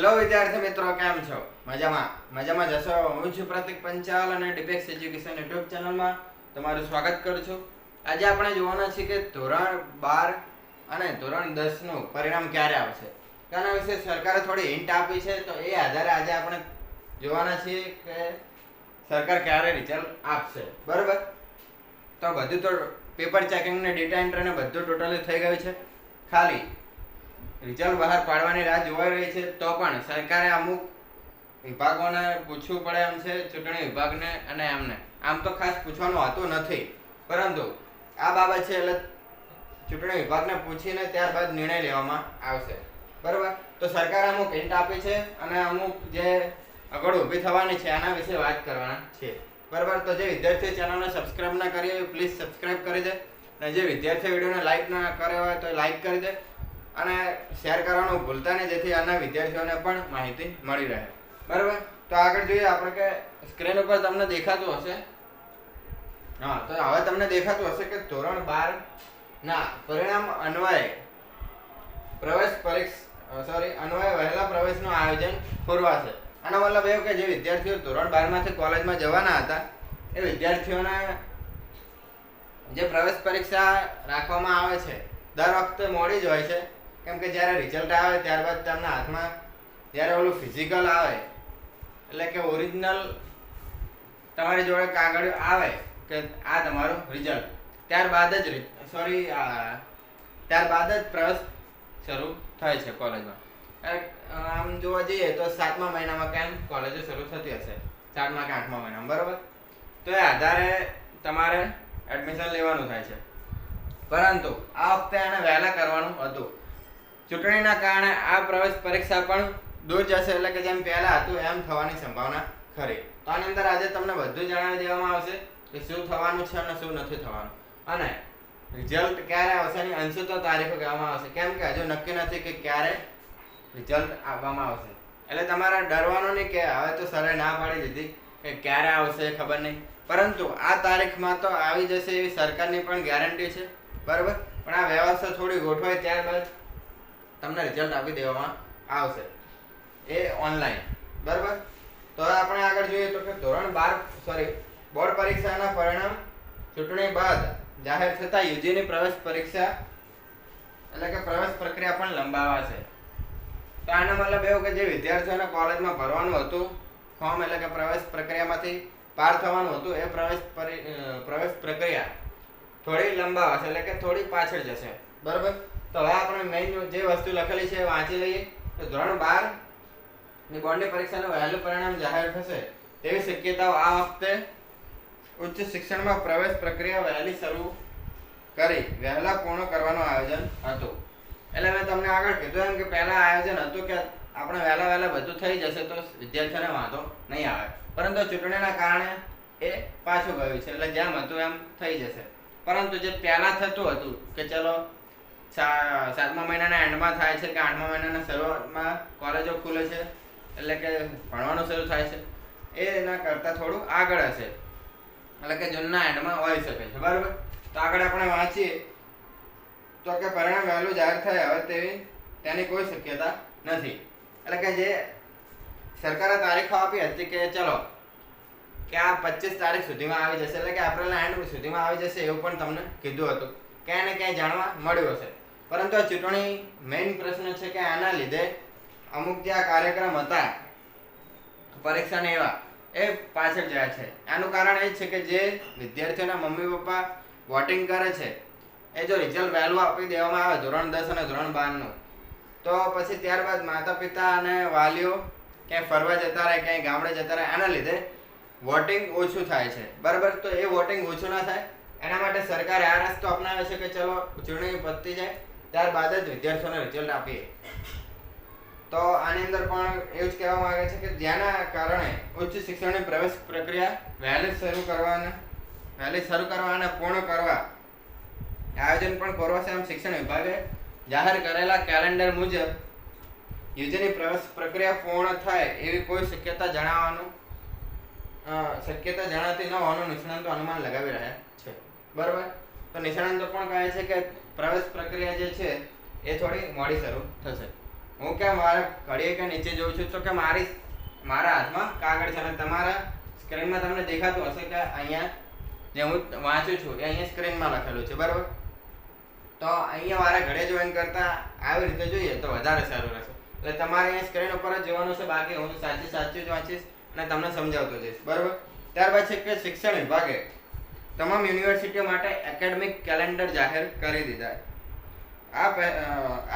Hello વિદ્યાર્થી મિત્રો, કેમ છો? મજામાં? મજામાં જશો હું છું પ્રતિક પંચાલ અને ડિપેક્સ એજ્યુકેશન યુટ્યુબ ચેનલમાં તમારું સ્વાગત કરું છું. આજે આપણે જોવાના છીએ કે ધોરણ બાર અને ધોરણ દસનું પરિણામ ક્યારે આવશે? તેના વિશે સરકારે થોડી હિન્ટ આપી છે, તો એ આધારે આજે આપણે જોવાના છીએ કે સરકાર ક્યારે રિઝલ્ટ આપશે. બરાબર? તો બધું તો પેપર ચેકિંગ ને ડેટા એન્ટ્રી ને બધું ટોટલી થઈ ગયું છે. ખાલી રિઝલ્ટ બહાર પાડવાની રાહ જોવાઈ રહી છે, તો પણ સરકારે અમુક વિભાગોને પૂછવું પડે એમ છે, ચૂંટણી વિભાગને અને એમને. આમ તો ખાસ પૂછવાનું હોતું નથી, પરંતુ આ બાબત છે એટલે ચૂંટણી વિભાગને પૂછીને ત્યારબાદ નિર્ણય લેવામાં આવશે. બરાબર? તો સરકારે અમુક હિન્ટ આપી છે અને અમુક જે આગળ ઊભી થવાની છે, આના વિશે વાત કરવાના છે. બરાબર? તો જે વિદ્યાર્થી ચેનલને સબસ્ક્રાઇબ ના કરી હોય, પ્લીઝ સબસ્ક્રાઇબ કરી દે. અને જે વિદ્યાર્થી વિડીયોને લાઈક ના કર્યો હોય તો લાઈક કરી દે. અને શેર કરવાનું ભૂલતા નહીં, જેથી આના વિદ્યાર્થીઓને પણ માહિતી મળી રહે. બરાબર? તો આગળ જોઈએ આપણે કે સ્ક્રીન ઉપર તમને દેખાતું હશે. હા, તો હવે તમને દેખાતું હશે કે ધોરણ બાર ના પરિણામ અન્વયે પ્રવેશ પરીક્ષા સોરી અન્વયે વહેલા પ્રવેશનું આયોજન પૂરવાશે. આનો મતલબ એવું કે જે વિદ્યાર્થીઓ ધોરણ બારમાંથી કોલેજમાં જવાના હતા, એ વિદ્યાર્થીઓને જે પ્રવેશ પરીક્ષા રાખવામાં આવે છે, દર વખતે મોડી જ હોય છે. કેમ કે જ્યારે રિઝલ્ટ આવે ત્યારબાદ તેમના હાથમાં, જ્યારે ઓલું ફિઝિકલ આવે, એટલે કે ઓરિજિનલ તમારી જોડે કાગળ આવે કે આ તમારું રિઝલ્ટ ત્યારબાદ જ સોરી ત્યારબાદ જ પ્રવેશ શરૂ થાય છે કોલેજમાં. આમ જોવા જઈએ તો સાતમા મહિનામાં કેમ કોલેજો શરૂ થતી હશે? સાતમા કે આઠમા મહિનામાં, બરાબર? તો એ આધારે તમારે એડમિશન લેવાનું થાય છે. પરંતુ આ વખતે એને વહેલા કરવાનું હતું ચૂંટણીના કારણે આ પ્રવેશ પરીક્ષા પણ દૂર જશે એટલે કે જેમ પહેલા હતું એમ થવાની સંભાવના ખરી. તો આની અંદર આજે તમને બધું જણાવી દેવામાં આવશે કે શું થવાનું છે અને શું નથી થવાનું. અને રિઝલ્ટ ક્યારે આવશે એની અંશુતો તારીખો કહેવામાં આવશે. કેમ કે હજુ નક્કી નથી કે ક્યારે રિઝલ્ટ આપવામાં આવશે. એટલે તમારે ડરવાનું નહીં કે હવે તો સરે ના પાડી દીધી કે ક્યારે આવશે ખબર નહીં. પરંતુ આ તારીખમાં તો આવી જશે એવી સરકારની પણ ગેરંટી છે. બરાબર? પણ આ વ્યવસ્થા થોડી ગોઠવાય ત્યારબાદ તમને રિઝલ્ટ આપી દેવામાં આવશે. એ ઓનલાઈન બરાબર? તો હવે આપણે આગળ જોઈએ તો કે ધોરણ બાર સોરી બોર્ડ પરીક્ષાના પરિણામ ચૂંટણી બાદ જાહેર થતાં યુજીની પ્રવેશ પરીક્ષા, એટલે કે પ્રવેશ પ્રક્રિયા પણ લંબાવાશે તો આનો મતલબ એવું કે જે વિદ્યાર્થીઓને કોલેજમાં ભરવાનું હતું ફોર્મ એટલે કે પ્રવેશ પ્રક્રિયામાંથી પાર થવાનું હતું, એ પ્રવેશ પરી પ્રવેશ પ્રક્રિયા થોડી લંબાવાશે એટલે કે થોડી પાછળ જશે. બરાબર? તો હવે આપણે મેઇન જે વસ્તુ લખેલી છે વાંચી લઈએ. તો ધોરણ બારની બોર્ડની પરીક્ષાનું વહેલું પરિણામ જાહેર થશે. તેવી શક્યતાઓ આ વખતે ઉચ્ચ શિક્ષણમાં પ્રવેશ પ્રક્રિયા વહેલી શરૂ કરી વહેલા પૂર્ણ કરવાનું આયોજન હતું. એટલે મેં તમને આગળ કીધું એમ કે પહેલા આયોજન હતું કે આપણે વહેલા વહેલા બધું થઈ જશે તો વિદ્યાર્થીઓને વાંધો નહીં આવે. પરંતુ ચૂંટણીના કારણે એ પાછું ગયું છે. એટલે જેમ હતું એમ થઈ જશે. પરંતુ જે પહેલાં થતું હતું કે ચલો સાતમા મહિનાના એન્ડમાં થાય છે કે આઠમા મહિનાના શરૂઆતમાં કોલેજો ખુલે છે, એટલે કે ભણવાનું શરૂ થાય છે. એ એના કરતાં થોડું આગળ હશે. એટલે કે જૂનના એન્ડમાં હોઈ શકે છે, બરાબર? તો આગળ આપણે વાંચીએ. તો કે પરિણામ વહેલું જાહેર થાય હવે તેવી તેની કોઈ શક્યતા નથી. એટલે કે જે સરકારે તારીખો આપી હતી કે ચલો, કે આ પચીસ તારીખ સુધીમાં આવી જશે, એટલે કે એપ્રિલના એન્ડ સુધીમાં આવી જશે એવું પણ તમને કીધું હતું. ક્યાંય ને ક્યાંય જાણવા મળ્યું હશે. પરંતુ આ ચૂંટણી મેઇન પ્રશ્ન છે કે આના લીધે અમુક જે આ કાર્યક્રમ હતા, પરીક્ષાને એવા, એ પાછળ જાય છે. આનું કારણ એ છે કે જે વિદ્યાર્થીઓના મમ્મી પપ્પા વોટિંગ કરે છે, એ જો રિઝલ્ટ વહેલું આપી દેવામાં આવે, ધોરણ દસ અને ધોરણ બારનું, તો પછી ત્યારબાદ માતા પિતા અને વાલીઓ ક્યાંય ફરવા જતા રહે, ક્યાંય ગામડે જતા રહે, આના લીધે વોટિંગ ઓછું થાય છે. બરાબર? તો એ વોટિંગ ઓછું ના થાય. એના માટે સરકારે આ રસ્તો અપનાવ્યો છે કે ચલો ચૂંટણી પતી જાય ત્યારબાદ જ વિદ્યાર્થીઓને રિઝલ્ટ આપીએ. તો આની અંદર પણ એવું જ કહેવામાં આવે છે કે જેના કારણે ઉચ્ચ શિક્ષણની પ્રવેશ પ્રક્રિયા વહેલી શરૂ કરવાના, વહેલી શરૂ કરવા અને પૂર્ણ કરવા આયોજન પણ કરવાશે એમ શિક્ષણ વિભાગે જાહેર કરેલા કેલેન્ડર મુજબ યુજીની પ્રવેશ પ્રક્રિયા પૂર્ણ થાય એવી કોઈ શક્યતા જણાવવાનું શક્યતા જણાતી ન હોવાનું નિષ્ણાંતો અનુમાન લગાવી રહ્યા છે. બરાબર? તો નિષ્ણાંતો પણ કહે છે કે પ્રવેશ પ્રક્રિયા જે છે, એ થોડી મોડી શરૂ થશે. હું કે મારે ઘડીએ કે નીચે જોઉં છું, તો કે મારી મારા હાથમાં કાગળ છે અને તમારા સ્ક્રીનમાં તમને દેખાતું હશે કે અહીંયા જે હું વાંચું છું, એ અહીંયા સ્ક્રીનમાં લખેલું છે, બરાબર? તો અહીંયા મારા ઘરે જોઈન કરતા આવી રીતે જોઈએ તો વધારે સારું રહેશે. એટલે તમારે અહીંયા સ્ક્રીન ઉપર જ જોવાનું છે, બાકી હું સાચી સાચું જ વાંચીશ અને તમને સમજાવતો જઈશ, બરાબર? ત્યારબાદ છે કે શિક્ષણ વિભાગે તમામ યુનિવર્સિટીઓ માટે એકેડમિક કેલેન્ડર જાહેર કરી દીધા આ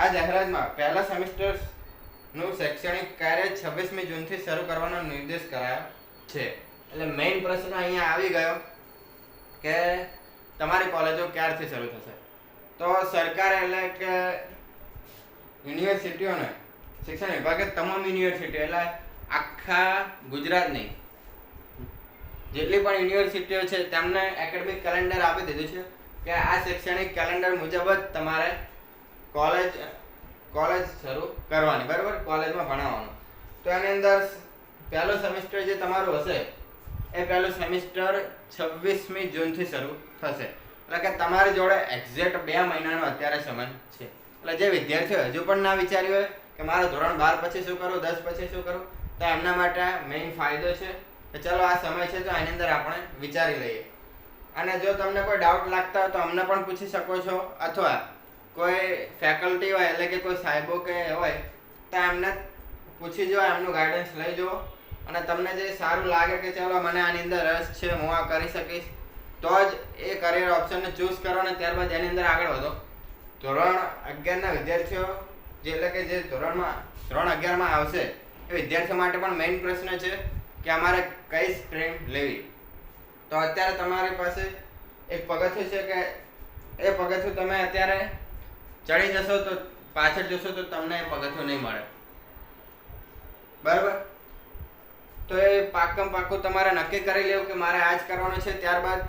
આ જાહેરાતમાં પહેલા સેમિસ્ટર્સનું શૈક્ષણિક કાર્ય છવ્વીસમી જૂનથી શરૂ કરવાનો નિર્દેશ કરાયો છે. એટલે મેઇન પ્રશ્ન અહીંયા આવી ગયો કે તમારી કોલેજો ક્યારથી શરૂ થશે? તો સરકાર એટલે કે યુનિવર્સિટીઓને, શિક્ષણ વિભાગે તમામ યુનિવર્સિટી એટલે આખા ગુજરાતની જેટલી પણ યુનિવર્સિટીઓ છે, તેમને એકેડમિક કેલેન્ડર આપી દીધું છે કે આ શૈક્ષણિક કેલેન્ડર મુજબ જ તમારે કોલેજ કોલેજ શરૂ કરવાની, બરાબર? કોલેજમાં ભણાવવાનું. તો એની અંદર પહેલો સેમિસ્ટર જે તમારું હશે, એ પહેલું સેમિસ્ટર છવ્વીસમી જૂનથી શરૂ થશે. એટલે કે તમારી જોડે એક્ઝેક્ટ બે મહિનાનો અત્યારે સમય છે. એટલે જે વિદ્યાર્થીઓ હજુ પણ ના વિચાર્યું હોય કે મારે ધોરણ બાર પછી શું કરું, દસ પછી શું કરું, તો એમના માટે મેઇન ફાયદો છે કે ચલો આ સમય છે તો એની અંદર આપણે વિચારી લઈએ. અને જો તમને કોઈ ડાઉટ લાગતા હોય તો અમને પણ પૂછી શકો છો. અથવા કોઈ ફેકલ્ટી હોય, એટલે કે કોઈ સાહેબો કે હોય, તો એમને પૂછી જુઓ, એમનું ગાઈડન્સ લઈ જુઓ. અને તમને જે સારું લાગે કે ચલો મને આની અંદર રસ છે, હું આ કરી શકીશ, તો જ એ કરિયર ઓપ્શનને ચૂઝ કરો અને ત્યારબાદ એની અંદર આગળ વધો. ધોરણ અગિયારના વિદ્યાર્થીઓ, જે એટલે કે જે ધોરણમાં, ધોરણ અગિયારમાં આવશે, એ વિદ્યાર્થીઓ માટે પણ મેઇન પ્રશ્ન છે. કે અમારે કઈ સ્ટ્રીમ લેવી? તો અત્યારે તમારી પાસે એક પગથિયું છે કે એ પગથિયું તમે અત્યારે ચડી જશો તો પાછળ જશો તો તમને એ પગથિયું નહીં મળે. બરાબર? તો એ પાકમ પાકું તમારે નક્કી કરી લેવું કે મારે આ જ કરવાનું છે, ત્યારબાદ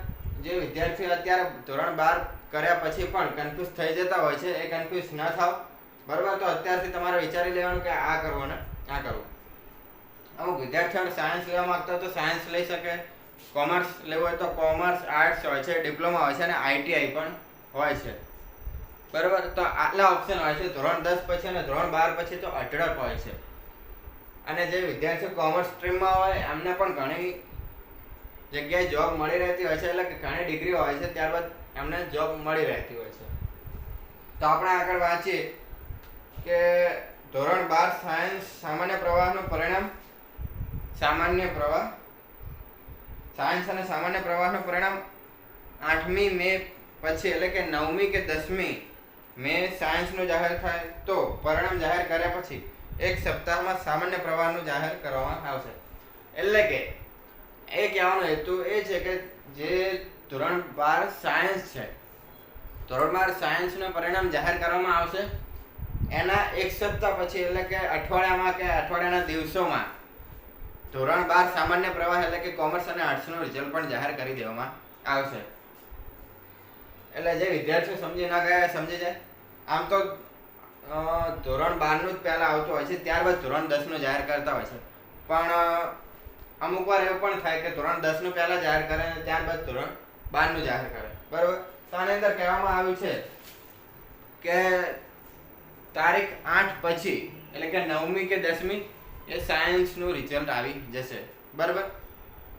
જે વિદ્યાર્થીઓ અત્યારે ધોરણ બાર કર્યા પછી પણ કન્ફ્યુઝ થઈ જતા હોય છે, એ કન્ફ્યુઝ ન થાવ. બરાબર? તો અત્યારથી તમારે વિચારી લેવાનું કે આ કરવું ને આ કરવું. અમુક વિદ્યાર્થીઓને સાયન્સ લેવા માંગતા હોય તો સાયન્સ લઈ શકે. કોમર્સ લેવું હોય તો કોમર્સ આર્ટ્સ હોય છે ડિપ્લોમા હોય છે અને આઈટીઆઈ પણ હોય છે. બરાબર? તો આટલા ઓપ્શન હોય છે. ધોરણ દસ પછી અને ધોરણ બાર પછી તો અઢળક હોય છે. અને જે વિદ્યાર્થીઓ કોમર્સ સ્ટ્રીમમાં હોય, એમને પણ ઘણી જગ્યાએ જોબ મળી રહેતી હોય છે. એટલે કે ઘણી ડિગ્રી હોય છે, ત્યારબાદ એમને જોબ મળી રહેતી હોય છે. તો આપણે આગળ વાંચીએ કે ધોરણ બાર સાયન્સ સામાન્ય પ્રવાહનું પરિણામ સામાન્ય પ્રવાહ, સાયન્સ અને સામાન્ય પ્રવાહનું પરિણામ આઠમી મે પછી, એટલે કે નવમી કે દસમી મે સાયન્સનું જાહેર થાય તો પરિણામ જાહેર કર્યા પછી એક સપ્તાહમાં સામાન્ય પ્રવાહનું જાહેર કરવામાં આવશે. એટલે કે એ કહેવાનો હેતુ એ છે કે જે ધોરણ બાર સાયન્સ છે, ધોરણ બાર સાયન્સનું પરિણામ જાહેર કરવામાં આવશે. એના એક સપ્તાહ પછી, એટલે કે અઠવાડિયામાં કે અઠવાડિયાના દિવસોમાં ધોરણ બાર સામાન્ય પ્રવાહ એટલે કે કોમર્સ અને આર્ટ્સનું રિઝલ્ટ પણ જાહેર કરી દેવામાં આવશે. એટલે જે વિદ્યાર્થીઓ સમજી ના ગયા સમજી જાય. આમ તો ધોરણ બારનું જ પહેલાં આવતું હોય છે, ત્યારબાદ ધોરણ દસનું જાહેર કરતા હોય છે. પણ અમુક વાર એવું પણ થાય કે ધોરણ દસનું પહેલાં જાહેર કરે અને ત્યારબાદ ધોરણ બારનું જાહેર કરે. બરાબર? તો આની અંદર કહેવામાં આવ્યું છે કે તારીખ આઠ પછી, એટલે કે નવમી કે દસમી એ સાયન્સનું રિઝલ્ટ આવી જશે. બરાબર?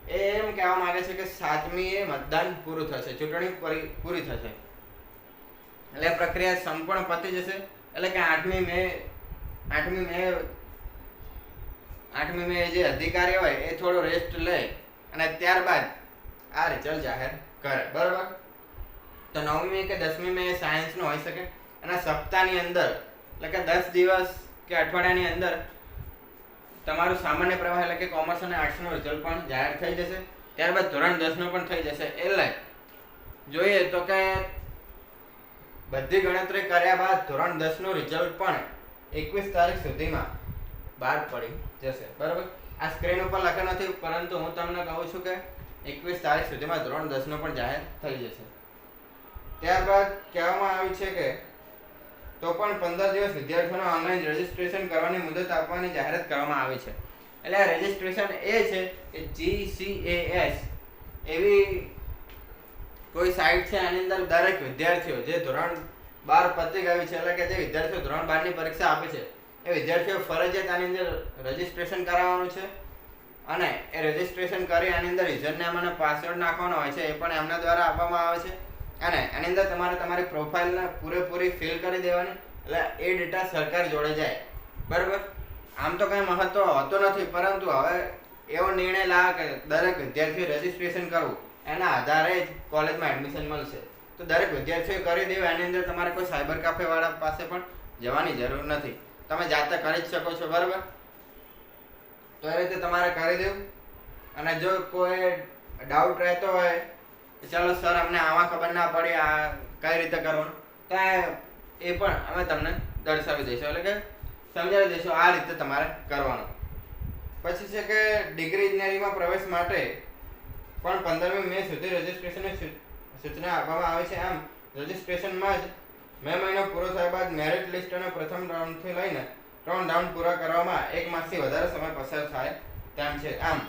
એ એમ કહેવા માંગે છે કે સાતમી એ મતદાન પૂરું થશે, ચૂંટણી પરી- થશે. એટલે પ્રક્રિયા સંપૂર્ણ પતી જશે. એટલે કે આઠમી મે આઠમી મે આઠમી મે જે અધિકારી હોય એ થોડો રેસ્ટ લે અને ત્યારબાદ આ રિઝલ્ટ જાહેર કરે. બરાબર? તો નવમી કે દસમી મે સાયન્સનું હોઈ શકે. અને સપ્તાહની અંદર, એટલે કે દસ દિવસ કે અઠવાડિયાની અંદર તમારું સામાન્ય પ્રવાહ એટલે કે કોમર્સ અને આર્ટ્સનું રિઝલ્ટ પણ જાહેર થઈ જશે. ત્યારબાદ ધોરણ દસનું પણ થઈ જશે. એટલે જોઈએ તો કે બધી ગણતરી કર્યા બાદ ધોરણ દસનું રિઝલ્ટ પણ એકવીસ તારીખ સુધીમાં બહાર પડી જશે. બરાબર? આ સ્ક્રીન ઉપર લખ્યું નથી, પરંતુ હું તમને કહું છું કે એકવીસ તારીખ સુધીમાં ધોરણ દસનું પણ જાહેર થઈ જશે. ત્યારબાદ કહેવામાં આવ્યું છે કે તો પણ પંદર દિવસ વિદ્યાર્થીઓને ઓનલાઈન રજીસ્ટ્રેશન કરવાની મુદત આપવાની જાહેરાત કરવામાં આવી છે. એટલે આ રજીસ્ટ્રેશન એ છે કે જીસીએએસ એવી કોઈ સાઇટ છે આની અંદર દરેક વિદ્યાર્થીઓ જે ધોરણ બાર પત્રિક આવી છે, એટલે કે જે વિદ્યાર્થીઓ ધોરણ બારની પરીક્ષા આપે છે, એ વિદ્યાર્થીઓ ફરજિયાત આની અંદર રજીસ્ટ્રેશન કરાવવાનું છે. અને એ રજીસ્ટ્રેશન કરી આની અંદર યુઝરનેમ અને પાસવર્ડ નાખવાનો હોય છે, એ પણ એમના દ્વારા આપવામાં આવે છે. અને એની અંદર તમારે તમારી પ્રોફાઇલને પૂરેપૂરી ફિલ કરી દેવાની, એટલે એ ડેટા સરકાર જોડે જાય. બરાબર? આમ તો કંઈ મહત્ત્વ હોતો નથી, પરંતુ હવે એવો નિર્ણય લાવે કે દરેક વિદ્યાર્થીએ રજીસ્ટ્રેશન કરવું, એના આધારે જ કોલેજમાં એડમિશન મળશે. તો દરેક વિદ્યાર્થીએ કરી દેવું એની અંદર તમારે કોઈ સાયબર કાફેવાળા પાસે પણ જવાની જરૂર નથી. તમે જાતે કરી જ શકો છો, બરાબર? તો એ રીતે તમારે કરી દેવું. અને જો કોઈ ડાઉટ રહેતો હોય ચાલો સર, અમને આમાં ખબર ના પડે આ કઈ રીતે કરવાનું. તો એ પણ અમે તમને દર્શાવી દઈશું, એટલે કે સમજાવી દઈશું આ રીતે તમારે કરવાનું. પછી છે કે ડિગ્રી ઇજનેરીમાં પ્રવેશ માટે પણ પંદરમી મે સુધી રજીસ્ટ્રેશનની સૂચના આપવામાં આવી છે. આમ, રજિસ્ટ્રેશનમાં જ મે મહિનો પૂરો થયા બાદ મેરિટ લિસ્ટ અને પ્રથમ રાઉન્ડથી લઈને ત્રણ રાઉન્ડ પૂરા કરવામાં એક માસથી વધારે સમય પસાર થાય તેમ છે. આમ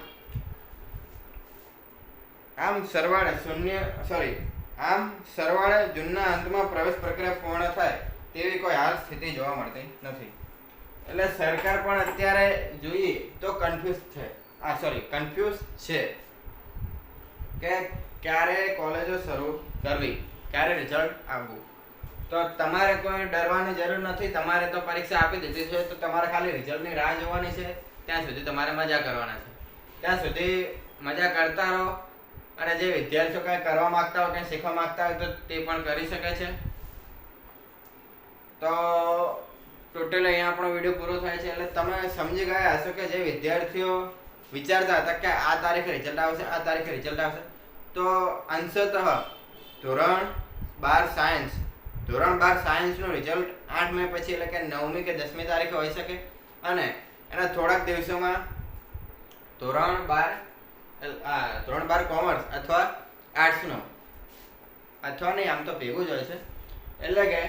આમ સરવાળે શૂન્ય સોરી આમ સરવાળે જૂનના અંતમાં પ્રવેશ પ્રક્રિયા પૂર્ણ થાય તેવી કોઈ હાલ સ્થિતિ જોવા મળતી નથી. એટલે સરકાર પણ અત્યારે જોઈએ તો કન્ફ્યુઝ છે. આ સોરી કન્ફ્યુઝ છે કે ક્યારે કોલેજો શરૂ કરવી, ક્યારે રિઝલ્ટ આવવું. તો તમારે કોઈ ડરવાની જરૂર નથી. તમારે તો પરીક્ષા આપી દીધી છે, તો તમારે ખાલી રિઝલ્ટની રાહ જોવાની છે. ત્યાં સુધી તમારે મજા કરવાના છે. ત્યાં સુધી મજા કરતા રહો. અને જે વિદ્યાર્થીઓ કંઈ કરવા માંગતા હોય, કંઈ શીખવા માંગતા હોય, તો તે પણ કરી શકે છે. તો ટોટલ અહીંયા આપણો વીડિયો પૂરો થાય છે, એટલે તમે સમજી ગયા હશો કે જે વિદ્યાર્થીઓ વિચારતા હતા કે આ તારીખે રિઝલ્ટ આવશે, આ તારીખે રિઝલ્ટ આવશે. તો અંશતઃ ધોરણ બાર સાયન્સ ધોરણ બાર સાયન્સનું રિઝલ્ટ આઠ મે પછી એટલે કે નવમી કે દસમી તારીખે હોઈ શકે. અને એના થોડાક દિવસોમાં ધોરણ બાર આ ધોરણ બાર કોમર્સ અથવા આર્ટ્સનો અથવા નહીં, આમ તો ભેગું જ હોય છે. એટલે કે,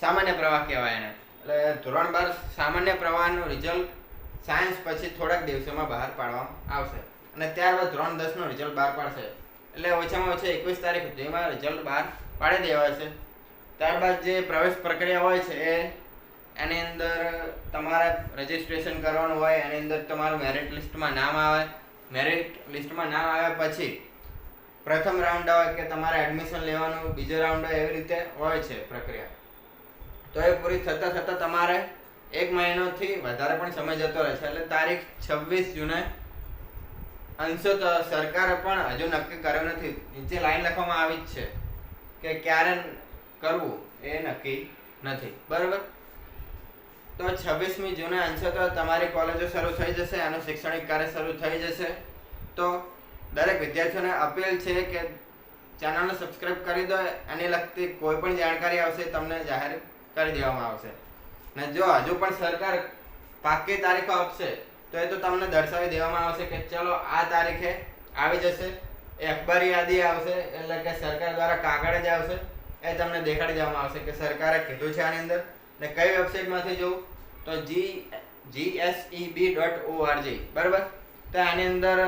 સામાન્ય પ્રવાહ કહેવાય એને. એટલે ધોરણ બાર સામાન્ય પ્રવાહનું રિઝલ્ટ સાયન્સ પછી થોડાક દિવસોમાં બહાર પાડવામાં આવશે. અને ત્યારબાદ ધોરણ દસનું રિઝલ્ટ બહાર પાડશે. એટલે ઓછામાં ઓછા એકવીસ તારીખ સુધીમાં રિઝલ્ટ બહાર પાડી દેવાય છે. ત્યારબાદ જે પ્રવેશ પ્રક્રિયા હોય છે એ, એની અંદર તમારે રજિસ્ટ્રેશન કરવાનું હોય, એની અંદર તમારું મેરિટ લિસ્ટમાં નામ આવે મેરિટ લિસ્ટમાં નામ આવ્યા પછી પ્રથમ રાઉન્ડ આવે કે તમારે એડમિશન લેવાનું, બીજો રાઉન્ડ હોય એવી રીતે હોય છે પ્રક્રિયા. તો એ પૂરી થતાં થતાં તમારે એક મહિનોથી વધારે પણ સમય જતો રહે છે. એટલે તારીખ છવ્વીસ જૂને અંશો તો સરકારે પણ હજુ નક્કી કર્યું નથી. નીચે લાઈન લખવામાં આવી જ છે કે ક્યારે કરવું એ નક્કી નથી. બરાબર? તો છવ્વીસમી જૂને તો તમારી કોલેજો શરૂ થઈ જશે અને શૈક્ષણિક કાર્ય શરૂ થઈ જશે. તો દરેક વિદ્યાર્થીઓને અપીલ છે કે ચેનલને સબસ્ક્રાઇબ કરી દો, એની લગતી કોઈ પણ જાણકારી આવશે તમને જાહેર કરી દેવામાં આવશે. ને જો હજુ પણ સરકાર પાકી તારીખો આપશે, તો એ તો તમને દર્શાવી દેવામાં આવશે કે ચલો આ તારીખે આવી જશે એ અખબારી યાદી આવશે, એટલે કે સરકાર દ્વારા કાગળ જ આવશે, એ તમને દેખાડી દેવામાં આવશે કે સરકારે કીધું છે આની અંદર. ને કઈ વેબસાઇટમાંથી જોઉં? તો જી જીએસઈબી ડોટ ઓઆરજી બરાબર? તો આની અંદર,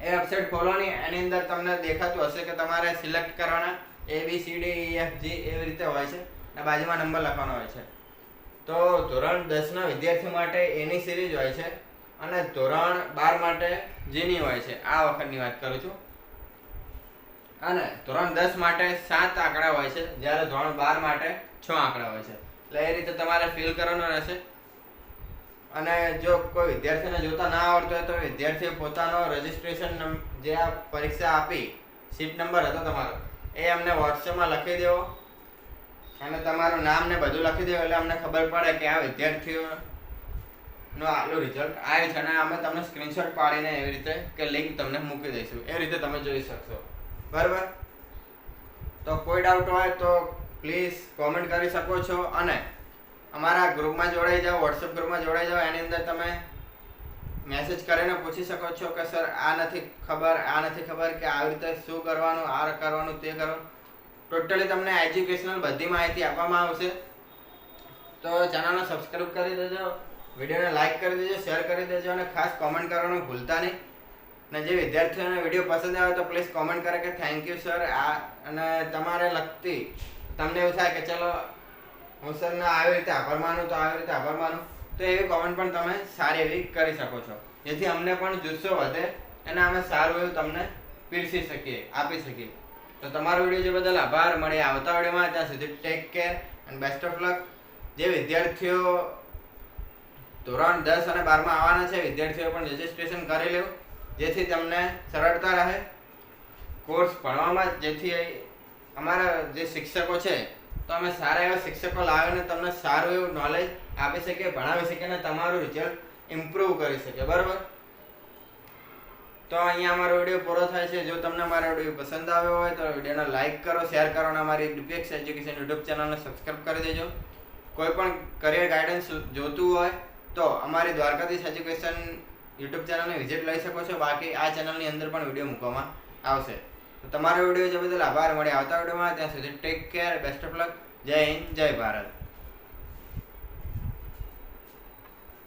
એ વેબસાઇટ ખોલવાની, એની અંદર તમને દેખાતું હશે કે તમારે સિલેક્ટ કરવાના A B C D E F G એવી રીતે હોય છે. અને બાજુમાં નંબર લખવાનો હોય છે. તો ધોરણ દસના વિદ્યાર્થીઓ માટે એની સિરીઝ હોય છે અને ધોરણ બાર માટે જીની હોય છે. આ વખતની વાત કરું છું. અને ધોરણ દસ માટે સાત આંકડા હોય છે. જ્યારે ધોરણ બાર માટે છ આંકડા હોય છે. એટલે એ રીતે તમારે ફિલ કરવાનો રહેશે. અને જો કોઈ વિદ્યાર્થીને જોતા ના આવડતો હોય તો વિદ્યાર્થીએ પોતાનો રજીસ્ટ્રેશન જે આ પરીક્ષા આપી સીટ નંબર હતો તમારો, એ અમને વોટ્સએપમાં લખી દેવો. અને તમારું નામ ને બધું લખી દેવું એટલે અમને ખબર પડે કે આ વિદ્યાર્થીઓનું આટલું રિઝલ્ટ આવ્યું છે. અને અમે તમને સ્ક્રીનશોટ પાડીને એવી રીતે કે લિંક તમને મૂકી દઈશું. એ રીતે તમે જોઈ શકશો. બરાબર? તો કોઈ ડાઉટ હોય તો પ્લીઝ કોમેન્ટ કરી શકો છો અને અમારા ગ્રુપમાં જોડાઈ જાઓ વોટ્સઅપ ગ્રુપમાં જોડાઈ જાઓ, એની અંદર તમે મેસેજ કરીને પૂછી શકો છો કે સર આ નથી ખબર, આ નથી ખબર કે આવી રીતે શું કરવાનું, આ કરવાનું, તે કરવાનું ટોટલી તમને એજ્યુકેશનલ બધી માહિતી આપવામાં આવશે. તો ચેનલને સબસ્ક્રાઈબ કરી દેજો, વિડીયોને લાઇક કરી દેજો શેર કરી દેજો અને ખાસ કોમેન્ટ કરવાનું ભૂલતા નહીં. અને જે વિદ્યાર્થીઓને વીડિયો પસંદ આવે તો પ્લીઝ કોમેન્ટ કરે કે થેન્ક યુ સર આ અને તમારે લગતી તમને એવું થાય કે ચલો, હું સરને આવી રીતે આભાર માનું, તો આવી રીતે આભાર માનું, તો એવી કોમેન્ટ પણ તમે સારી એવી કરી શકો છો. જેથી અમને પણ જુસ્સો વધે અને અમે સારું એવું તમને પીરસી શકીએ, આપી શકીએ. તો તમારો વીડિયો જે બદલ આભાર. મળે આવતા વિડીયોમાં. ત્યાં સુધી ટેક કેર અને બેસ્ટ ઓફ લક જે વિદ્યાર્થીઓ ધોરણ દસ અને બારમાં આવવાના છે, વિદ્યાર્થીઓ પણ રજીસ્ટ્રેશન કરી લેવું જેથી તમને સરળતા રહે. કોર્સ ભણવામાં, જેથી અમારા જે શિક્ષકો છે, તો અમે સારા એવા શિક્ષકો લાવીને તમને સારું એવું નોલેજ આપી શકીએ, ભણાવી શકીએ અને તમારું રિઝલ્ટ ઇમ્પ્રૂવ કરી શકીએ. બરાબર? તો અહીંયા અમારો વીડિયો પૂરો થાય છે. જો તમને અમારો વીડિયો પસંદ આવ્યો હોય, તો વિડીયોને લાઈક કરો શેર કરો અને અમારી ડીપીએક્સ એજ્યુકેશન યુટ્યુબ ચેનલને સબસ્ક્રાઈબ કરી દેજો. કોઈ પણ કરિયર ગાઈડન્સ જોતું હોય, તો અમારી દ્વારકાધીશ એજ્યુકેશન યુટ્યુબ ચેનલને વિઝિટ લઈ શકો છો. બાકી આ ચેનલની અંદર પણ વીડિયો મૂકવામાં આવશે. તો તમારો વીડિયો જે બદલ આભાર. મળે આવતા વિડીયોમાં. ત્યાં સુધી take care best of luck જય હિન્દ, જય ભારત.